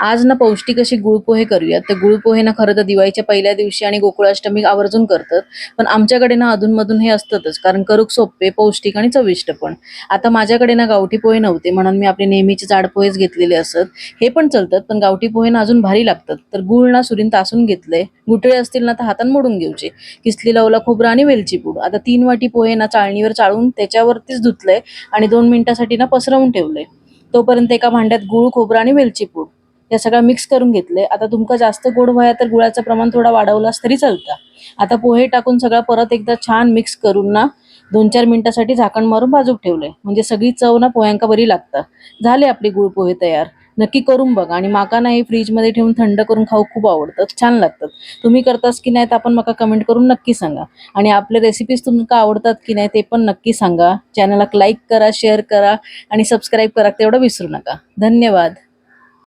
आज ना पौष्टिक अशी गुळपोहे करूयात. तर गुळपोहे ना खरं तर दिवाळीच्या पहिल्या दिवशी आणि गोकुळाष्टमी आवर्जून करतात. पण आमच्याकडे ना अधूनमधून हे असतातच कारण करूक सोपे पौष्टिक आणि चविष्ट पण. आता माझ्याकडे ना गावठी पोहे नव्हते म्हणून मी आपले नेहमीचे जाड पोहेच घेतलेले असत. हे पण चलतात पण गावठी पोहे ना अजून भारी लागतात. तर गुळ ना सुरीन तासून घेतलंय गुठळे असतील ना तर हातान मोडून घेऊचे. किसलेला ओला खोबरा आणि वेलची पूड. आता तीन वाटी पोहे ना चाळणीवर चाळून त्याच्यावरतीच धुतलंय आणि दोन मिनिटासाठी ना पसरवून ठेवलंय. तोपर्यंत एका भांड्यात गुळ खोबरा आणि वेलची पूड. या सगळं मिक्स करून घेतलंय. आता तुमका जास्त गोड व्हाया तर गुळाचं प्रमाण थोडा वाढवलास तरी चालतं. आता पोहे टाकून सगळं परत एकदा छान मिक्स करून ना दोन चार मिनिटासाठी झाकण मारून बाजूक ठेवलंय. म्हणजे सगळी चव ना पोह्यांका बरी लागतं. झाले आपले गुळ पोहे तयार. नक्की करून बघा. आणि माका ना हे फ्रीजमध्ये ठेवून थंड करून खाऊ खूप आवडतात छान लागतात. तुम्ही करतास की नाही तर आपण मका कमेंट करून नक्की सांगा. आणि आपले रेसिपीज तुमका आवडतात की नाही ते पण नक्की सांगा. चॅनलला लाईक करा शेअर करा आणि सबस्क्राईब करा तेवढं विसरू नका. धन्यवाद.